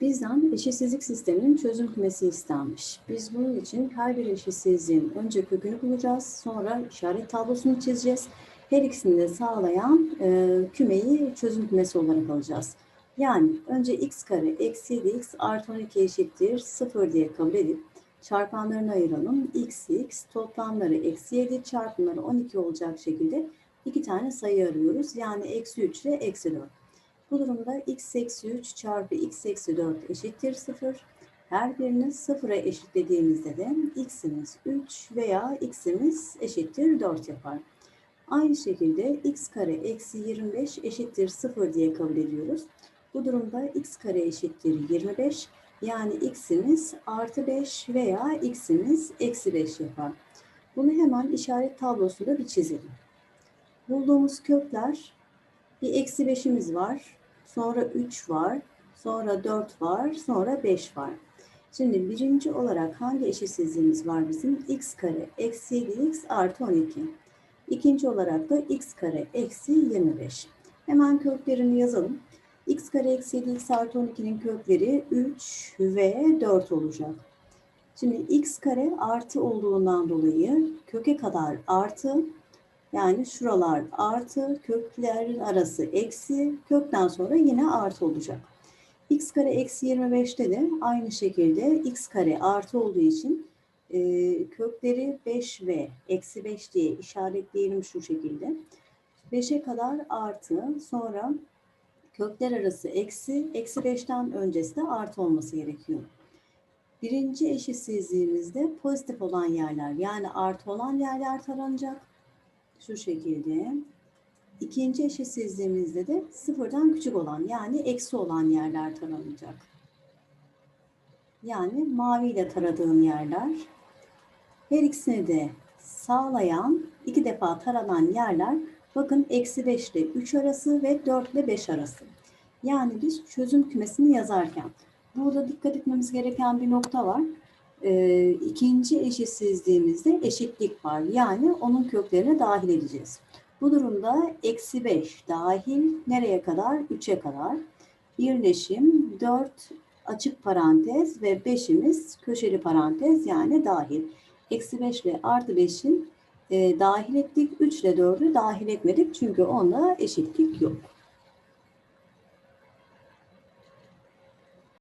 Bizden eşitsizlik sisteminin çözüm kümesi istenmiş. Biz bunun için her bir eşitsizliğin önce kökünü bulacağız, sonra işaret tablosunu çizeceğiz. Her ikisini de sağlayan e, kümeyi çözüm kümesi olarak alacağız. Yani önce x kare eksi 7x artı 12 eşittir 0 diye kabul edip çarpanlarını ayıralım. x, x toplamları eksi 7 çarpımları 12 olacak şekilde iki tane sayı arıyoruz. Yani eksi 3 ile eksi 4. Bu durumda x eksi 3 çarpı x eksi 4 eşittir 0. Her birini sıfıra eşitlediğimizde de x'imiz 3 veya x'imiz eşittir 4 yapar. Aynı şekilde x kare eksi 25 eşittir 0 diye kabul ediyoruz. Bu durumda x kare eşittir 25 yani x'imiz artı 5 veya x'imiz eksi 5 yapar. Bunu hemen işaret tablosunda bir çizelim. Bulduğumuz kökler bir eksi 5'imiz var. Sonra 3 var. Sonra 4 var. Sonra 5 var. Şimdi birinci olarak hangi eşitsizliğimiz var bizim? x kare eksi 7x artı 12. İkinci olarak da x kare eksi 25. Hemen köklerini yazalım. x kare eksi 7x artı 12'nin kökleri 3 ve 4 olacak. Şimdi x kare artı olduğundan dolayı köke kadar artı yani şuralar artı, köklerin arası eksi, kökten sonra yine artı olacak. x kare eksi 25'te de aynı şekilde x kare artı olduğu için e, kökleri 5 ve eksi 5 diye işaretleyelim şu şekilde. 5'e kadar artı, sonra kökler arası eksi, eksi 5'ten öncesi de artı olması gerekiyor. Birinci eşitsizliğimizde pozitif olan yerler yani artı olan yerler taranacak şu şekilde. İkinci eşitsizliğimizde de sıfırdan küçük olan yani eksi olan yerler taranacak. Yani maviyle taradığım yerler. Her ikisini de sağlayan iki defa taranan yerler bakın eksi 5 ile 3 arası ve 4 ile 5 arası. Yani biz çözüm kümesini yazarken burada dikkat etmemiz gereken bir nokta var e, ikinci eşitsizliğimizde eşitlik var. Yani onun köklerine dahil edeceğiz. Bu durumda eksi 5 dahil nereye kadar? 3'e kadar. Birleşim 4 açık parantez ve 5'imiz köşeli parantez yani dahil. Eksi 5 ile artı 5'in e, dahil ettik. 3 ile 4'ü dahil etmedik çünkü onda eşitlik yok.